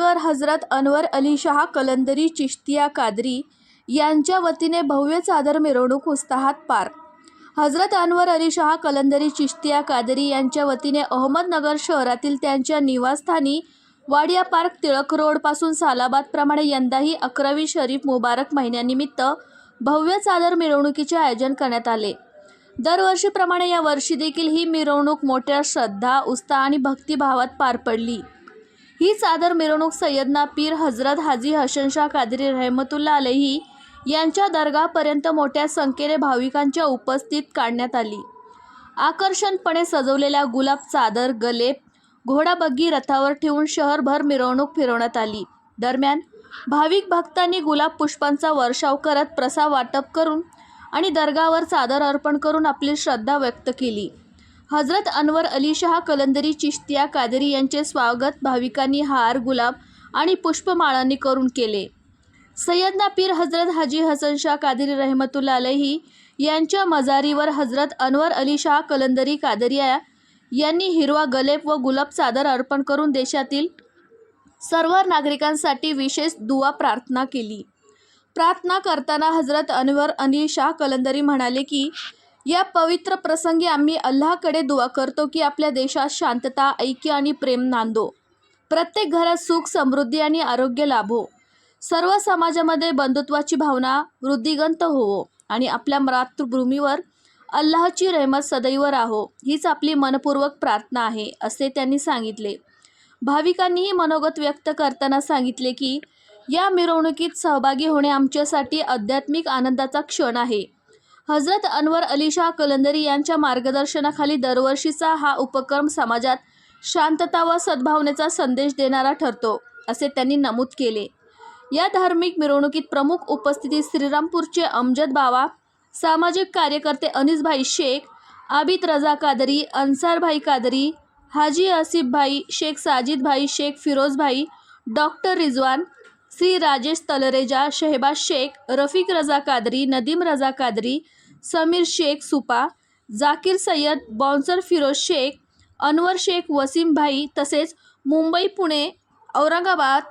अहमदनगर हजरत अनवर अली शाह कलंदरी चिश्तिया कादरी यांच्या वतीने भव्य चादर मिरवणूक उत्साहात पार. हजरत अनवर अली शाह कलंदरी चिश्तिया कादरी यांच्या वतीने अहमदनगर शहरातील त्यांच्या निवासस्थानी वाडिया पार्क टिळक रोडपासून सालाबादप्रमाणे यंदाही अकरावी शरीफ मुबारक महिन्यानिमित्त भव्य चादर मिरवणुकीचे आयोजन करण्यात आले. दरवर्षीप्रमाणे या वर्षी देखील ही मिरवणूक मोठ्या श्रद्धा उत्साह आणि भक्तिभावात पार पडली. ही चादर मिरवणूक सय्यदना पीर हजरत हाजी हशनशाह कादरी रहमतुल्ला अलेही यांच्या दर्गापर्यंत मोठ्या संख्येने भाविकांच्या उपस्थित काढण्यात आली. आकर्षणपणे सजवलेल्या गुलाब चादर गलेप घोडाबग्गी रथावर ठेवून शहरभर मिरवणूक फिरवण्यात आली. दरम्यान भाविक भक्तांनी गुलाब पुष्पांचा वर्षाव करत प्रसाद वाटप करून आणि दर्गावर चादर अर्पण करून आपली श्रद्धा व्यक्त केली. हजरत अनवर अली शाह कलंदरी चिश्तिया कादरी यांचे स्वागत भाविकांनी हार गुलाब आणि पुष्पमाळांनी करून केले. सय्यदना पीर हजरत हाजी हसन शाह कादरी रहमतुल्ला अलही यांच्या मजारीवर हजरत अनवर अली शाह कलंदरी कादरिया यांनी हिरवा गलेप व गुलाब चादर अर्पण करून देशातील सर्व नागरिकांसाठी विशेष दुवा प्रार्थना केली. प्रार्थना करताना हजरत अनवर अली शाह कलंदरी म्हणाले की या पवित्र प्रसंगी आम्ही अल्लाहकडे दुवा करतो की आपल्या देशात शांतता ऐक्य आणि प्रेम नांदो. प्रत्येक घरात सुख समृद्धी आणि आरोग्य लाभो. सर्व समाजामध्ये बंधुत्वाची भावना वृद्धिगंत होवो आणि आपल्या मातृभूमीवर अल्लाहची रहमत सदैव राहो हीच आपली मनपूर्वक प्रार्थना आहे असे त्यांनी सांगितले. भाविकांनीही मनोगत व्यक्त करताना सांगितले की या मिरवणुकीत सहभागी होणे आमच्यासाठी आध्यात्मिक आनंदाचा क्षण आहे. हजरत अनवर अली शाह कलंदरी यांच्या मार्गदर्शनाखाली दरवर्षीचा हा उपक्रम समाजात शांतता व सद्भावनेचा संदेश देणारा ठरतो असे त्यांनी नमूद केले. या धार्मिक मिरवणुकीत प्रमुख उपस्थिती श्रीरामपूरचे अमजद बावा सामाजिक कार्यकर्ते अनिसभाई शेख आबिद रजा कादरी अन्सारभाई कादरी हाजी आसिफभाई शेख साजिदभाई शेख फिरोजभाई डॉक्टर रिजवान श्री राजेश तलरेजा शहबाज शेख रफिक रजा कादरी नदीम रजा कादरी समीर शेख सुपा जाकीर सय्यद बॉन्सर फिरोज शेख अनवर शेख वसीम भाई तसेच मुंबई पुणे औरंगाबाद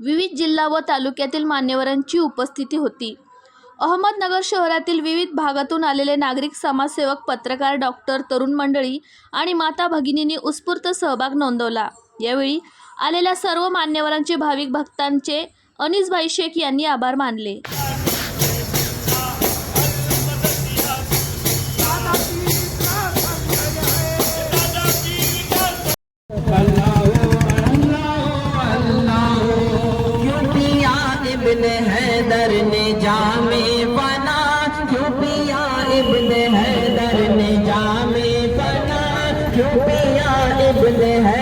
विविध जिल्हा व तालुक्यातील मान्यवरांची उपस्थिती होती. अहमदनगर शहरातील विविध भागातून आलेले नागरिक समाजसेवक पत्रकार डॉक्टर तरुण मंडळी आणि माता भगिनींनी उत्स्फूर्त सहभाग नोंदवला. यावेळी आलेल्या सर्व मान्यवरांचे भाविक भक्तांचे अनिसभाई शेख यांनी आभार मानले. इब्न हैदर ने जामे बना क्यों पिया इब्न हैदर ने जामे बना क्यों पिया इब्न हैदर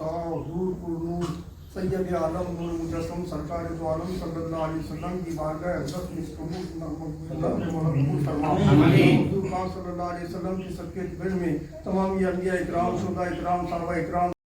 तवा हुजूर सैयद आलम नूर मुजस्म सरकार दो आलम सल्लल्लाहु अलैहि वसल्लम की बारगाह हज़रत मकबूल फरमा सल्लल्लाहु अलैहि वसल्लम की सबके दिल में तमाम अंबिया इकराम शुदा इकराम साहबा इकराम